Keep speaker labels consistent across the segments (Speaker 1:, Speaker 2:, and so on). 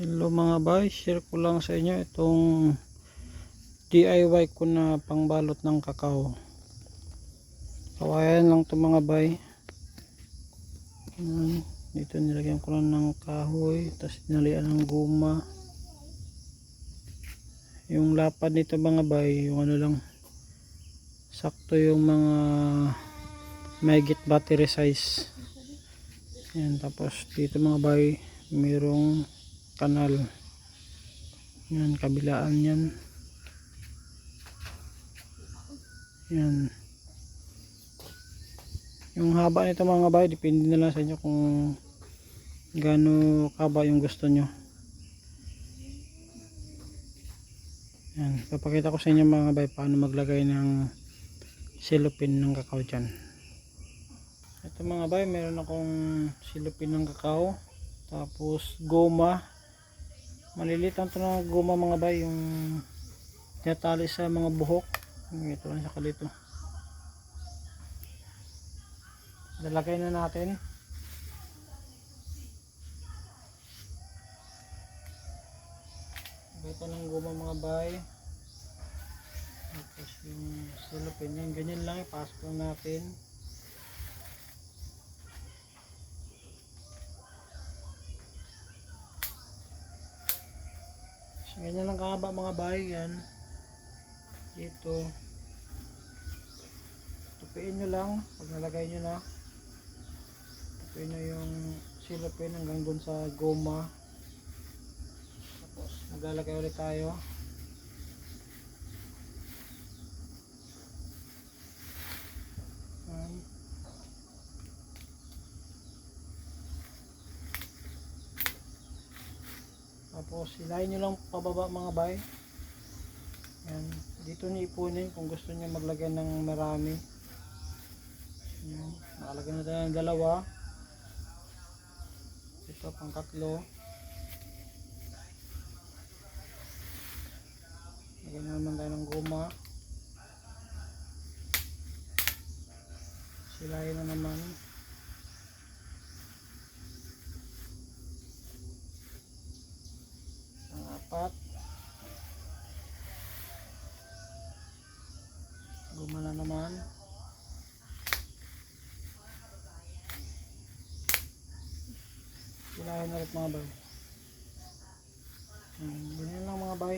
Speaker 1: Hello mga bay, share ko lang sa inyo itong DIY ko na pangbalot ng kakao. Kawayan lang to mga bay. Ayan, Dito nilagyan ko lang ng kahoy, tapos dinalian ng guma. Yung lapad nito mga bay, yung ano lang, sakto yung mga megit battery size. Yan, tapos dito mga bay, mayroong kanal. Yan, kabilaan yan. Yan. Yung haba nito mga bay, depende na lang sa inyo kung gaano kaba yung gusto nyo. Yan, papakita ko sa inyo mga bay paano maglagay ng silupin ng kakao dyan. Ito mga bay, meron akong silupin ng kakao. Tapos goma. Maliliit lang ito na goma mga bay. Yung tinatali sa mga buhok. Ito lang siya kalito. Lalagay na natin. Ito ng goma mga bay. Tapos yung silupin yan. Ganyan lang. Ipasok natin. Ganyan lang kahaba mga bahay yan. Dito. Tupiin nyo lang. Pag nalagay nyo na. Tupiin nyo yung silupin hanggang dun sa goma. Tapos maglalagay ulit tayo. Ayan. Tapos hilahin nyo lang pababa mga bay. Yan. Dito nyo ipunin kung gusto nyo maglagay ng marami. Yan. Nakalagay na tayo ng dalawa. Ito pang tatlo. Lagyan na naman tayo ng goma. Silahin na naman. Ang apat. Gumana naman. Silahin na ulit mga bay. Yan, ganyan lang mga bay.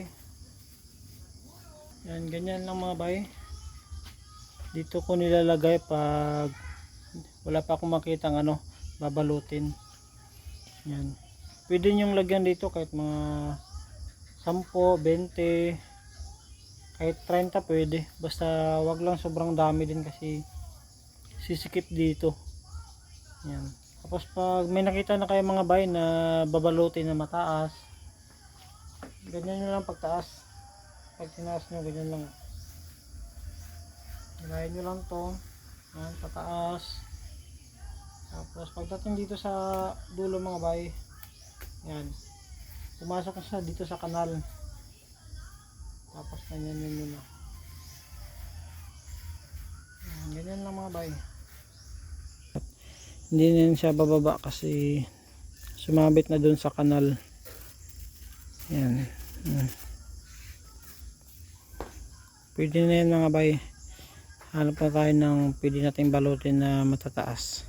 Speaker 1: Yan, ganyan lang mga bay. Dito ko nilalagay pag wala pa akong makita ang ano, babalutin. Yan. Pwede nyong lagyan dito kahit mga 10, 20, kahit 30 pwede. Basta wag lang sobrang dami din kasi sisikip dito. Yan. Tapos pag may nakita na kayo mga bay na babalutin na mataas, ganyan nyo lang pagtaas. Pag tinaas nyo, ganyan lang. Hilahin nyo lang to. Yan, pataas. Tapos pagdating dito sa dulo mga bay, yan. Pumasok na dito sa kanal. Tapos ganyan yun yun. Yan, ganyan lang mga bay. Hindi na siya bababa kasi sumabit na dun sa kanal. Yan. Yan. Pwede na yan mga bay. Hanap na tayo ng pwede nating balutin na matataas.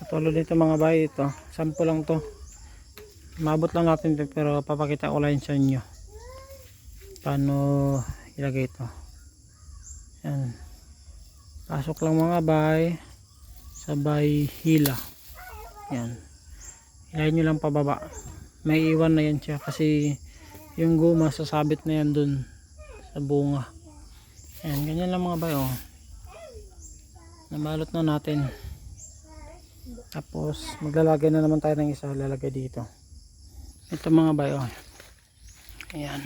Speaker 1: Katulad nito mga bay ito. Sample lang to. Mabot lang natin pero papakita ko lang sa inyo. Paano ilagay ito. Yan. Pasok lang mga bay. Sabay hila. Yan. Hilahin nyo lang pababa. May iwan na yan siya kasi yung guma sasabit na yan dun sa bunga. Ayan, ganyan lang mga bay oh. Nabalot na natin. Tapos maglalagay na naman tayo ng isa lalagay dito. Ito mga bay oh. Ayan.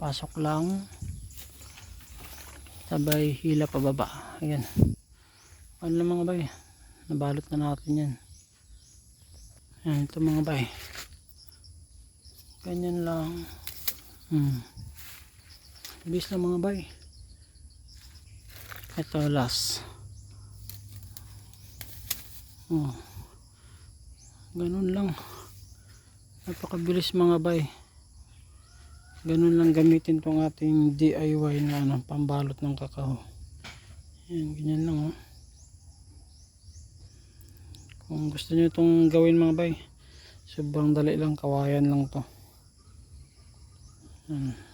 Speaker 1: Pasok lang. Sabay hila pababa. Ayan. Ano lang mga bay. Nabalot na natin yan. Ayan ito mga bay. Ganyan lang. Hmm. Bis lang mga bay. Ito last. Oh. Ganun lang. Napakabilis mga bay. Ganun lang gamitin tong ating DIY na ano, pambalot ng kakao. Yan ganyan lang oh. kung gusto nyo itong gawin mga bay sobrang dali lang. Kawayan lang to. Yan.